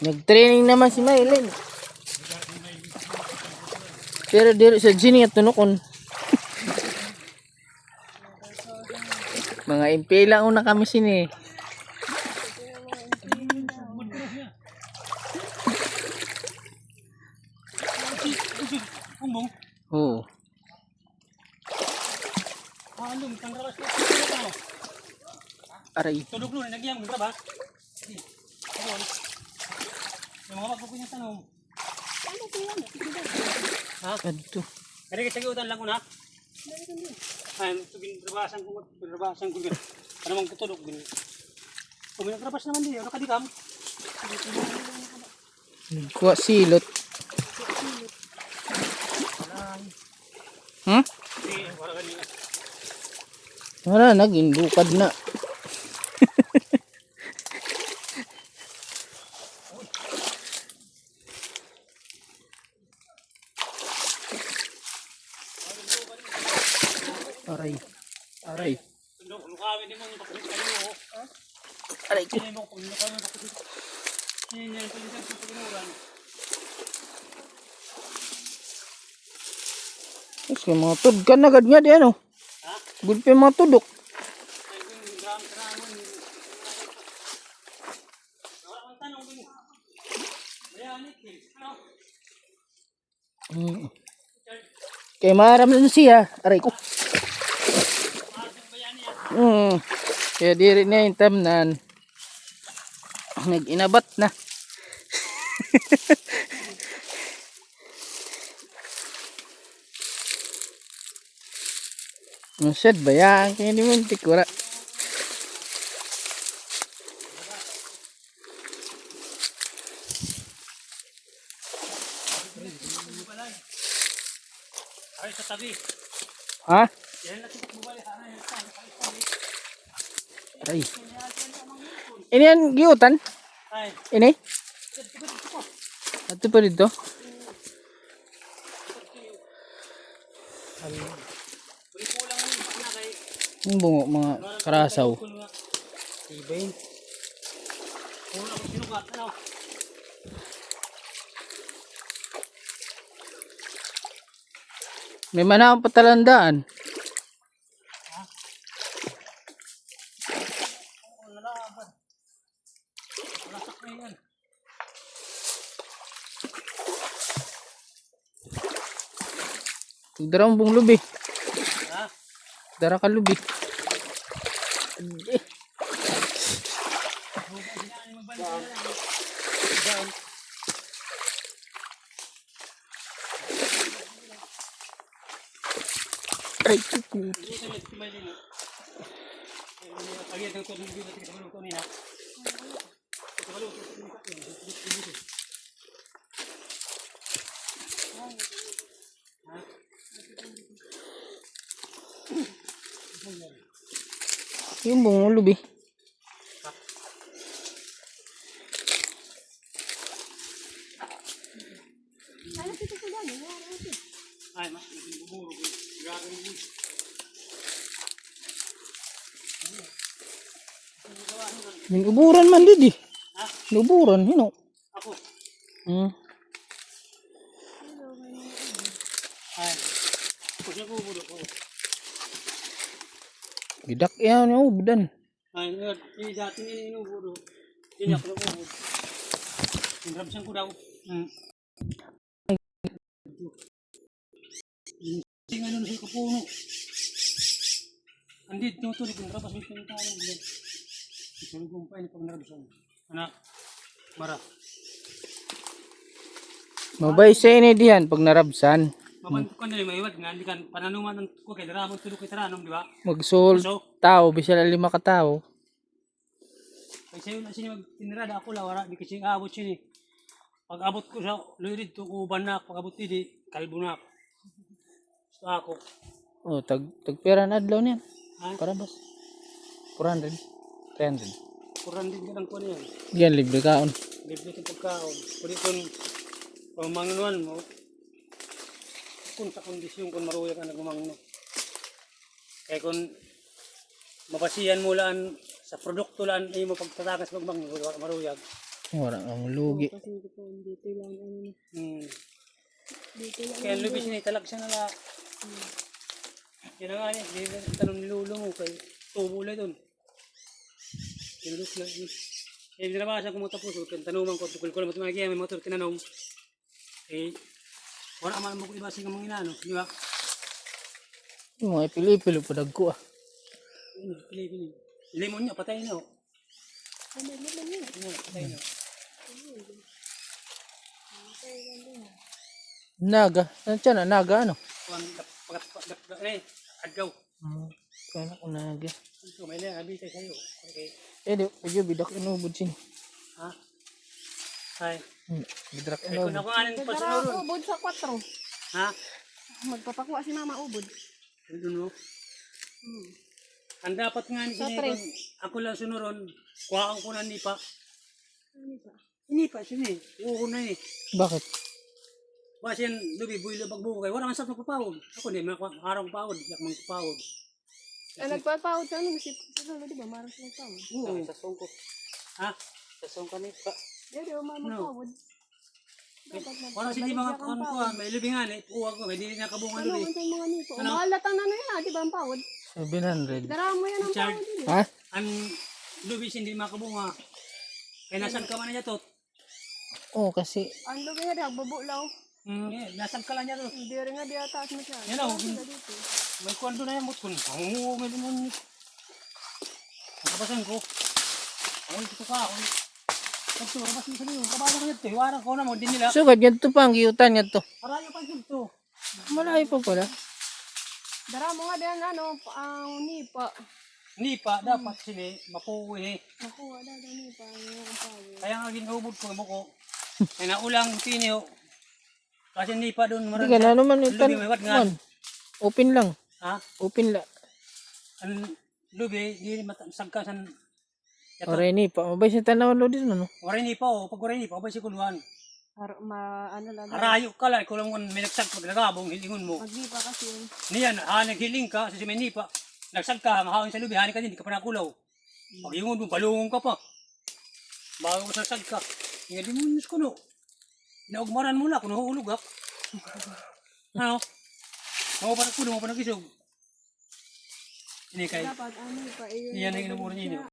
Nag-training naman si Maylin. Pero diri sa Gini at tunukon. Mga impela una kami sini. Oo. Ano? Aray. Tulog nun, nagyang, grabas. Ayun. Yung mga magkukuha niya tanong. Ha? Adto. Kaya kasi utan lang ko na. Ay, trabasan ko, trabasan ko. Ano mang tutulog din. Kung nagrabas din, ano kadikam? Kuha silot. Hmm? Wala, naging bukad na. Aray. Aray. Tulog, lukawin din mo yung pakulit kayo. oh. Aray ko. Hindi mo kung lukawin yung pakulit. Hindi niya yung palitan sa pagkinuran. Mas kay mga tudkan na agad nga di ano. Ha? Good pa mga tudok. Ay, yung gram tramon. Wala kang tanong din. Bayanit din. Ano? Mm. Kay maram na siya. Aray ko. Maraming bayani yan. Mm. Kaya diri na yung tamnan. Nag-inabat na. Masyad ba yan? Kaya di mo tikura. Ay, sa tabi. Ha? Yan natin bubali. Ano yung tabi? Aray. Ini yan giutan? Ay, Ini? Ato pa dito? ko na. Ang bungo mga karasaw. Tibay. Kung ako sinukat. Ano? May manang patalandaan. Oo, nalaban. Lasak na yan. Dara ang bung lubi. Ha? Dara ka lubi. Eh, din. Pag yan, ito yung dito. Ito yung ito nila. Ito yung Yung bungo lubi. Ay, mas naging buburo ko. Gagawin mo. May uburan man didi. Ha? May uburan, hino. Ako. Hmm. Ay. Ako siya buburo ko. Gidak yan, oh, budan. Ay, eh, dati nila inuburo. Hindi ako nabuburo. Inrabsan ko daw. Hmm. Tingnan ano sa kapuno. Andit, tutuloy ko. Narabas may pinagtanong. Ituloy ko pa pag narabsan. Anak, mara. Mabay sa ini diyan pag narabsan. Mabanto ka na yung maiwad nga. Hindi kan pananuman ng ko kay Daramon tulog kay Taranong, di ba? Magsul So, tao, bisala lima ka tao. Kaya sa'yo na siya magtinirada ako la, wala, di kasi aabot siya eh. Pag abot ko sa lurid, tukuban na ako. Pag abot hindi, kalbo na ako. Gusto ako. Oh, tag tagpera na adlaw niyan. Ha? Para bas. 400. 300. Kuran din ka ng kuwan yan. Yan libre kaon. Libre kang pagkaon. Pwede kung pamanuan mo, kung sa kondisyon kung maruya ka nagmamangno. Kaya kung mabasihan mo lang sa produkto lang ay mo pagtatakas magmangno, maruyag. Wala ang lugi. Kasi dito, dito lang ano. Hmm. Dito lang. Kaya lubis niya, talag siya na la. Yan na nga niya, hindi na tanong ni Lolo mo kay tubo lang doon. Tinulok lang. Eh, hindi na ba siya kumutapos, kaya tanungan ko, tukul ko lang matumagi, may motor tinanong. Eh, wala man mo ko iba sa mga inano, di ba? Yung mga ipil-ipil pa dagko ah. Ano, pili, pili. Lemon niya, patay na. oh. Ano, naman yun. Ano, patay na. Naga. Ano siya na? Naga ano? Eh, adgaw. Hmm. Kaya ko naga. Ito, may lang, abi tayo sa'yo. Okay. Eh, di, medyo bidak inubod sin. Ha? Ay. Bidrak Ay, kung ako anin pa sunod. ubod sa 4. Ha? Magpapakuha si mama ubod. Ano no? Hmm. Ang dapat nga ni Sa tres. ako lang sunuron, kuhaan ko na nipa. Ba? Inipa, sini. Oo na eh. Bakit? Basi yan, lubi, buhay lang pagbukay. Wala man sa magpapawod. Ako hindi, araw pawod. Yak mang papawod. Ah, nagpapawod sa ano, si Lolo, di ba? Marang sa nagpawod. Oo. Sa sungko. Ha? Sa sungko ni pa. Di ba mama No. pawod? Dapat mag- Wala si di mga kuhan ko, may lubingan eh. Kuha ko, may di niya kabungan Ano, lubi. kung saan mga nito? Ano? Mahalata na na yan, ah, di ba ang pawod? 700. Dara mo yan ang Richard. Ha? Ang lubi hindi makabunga. Kaya nasan ka man niya tot? Oo, Oh, kasi Ang lubi nga di, agbabulaw. Hmm, eh, nasan ka lang niya tot? Hindi rin nga di ataas mo siya. Yan o. Sila dito. May kuwan doon na yan, mutkon. Oo, may limon. Nakabasan ko. Ay, ito ka. Ay, nila. sugad ganito pa ang giyutan niya to. Parayo pa ito. Malayo pa pala. Dara mo nga di ang ano, pa- ang nipa. Nipa, dapat sila mapuwi eh. Nakuha na daw nipa. Kaya nga ginubod ko mo ko. Kaya naulang tinyo. Kasi nipa doon Hindi marami. ka na naman Lubi, itan. Open lang. Ha? Open lang. Ang lubi, di matasagkasan. Yato. Oray ni pa. Mabay sa tanaw lo din no. Waray nipa o. Pag waray nipa, abay si kuluhan. Ar ma, ano lang, Arayo ka lang. Kung lang may nagsag pag nagabong, hilingon mo. magnipa kasi yun. Niyan, ah, naghiling ka, sa si Menipa, nagsag ka, mahawin sa lubi, hani ka din, di ka pa nakulaw. Pag yung mo, balungon ka pa. Bago mo sagsag ka. Nga di mo nus ko no. Inaugmaran mo na, kung nahuhulog ha. ano? Ako pa nagpuno, mo pa nagisog. Ini kay, Dapat ano pa, eh, iyan ang inumuro niyo.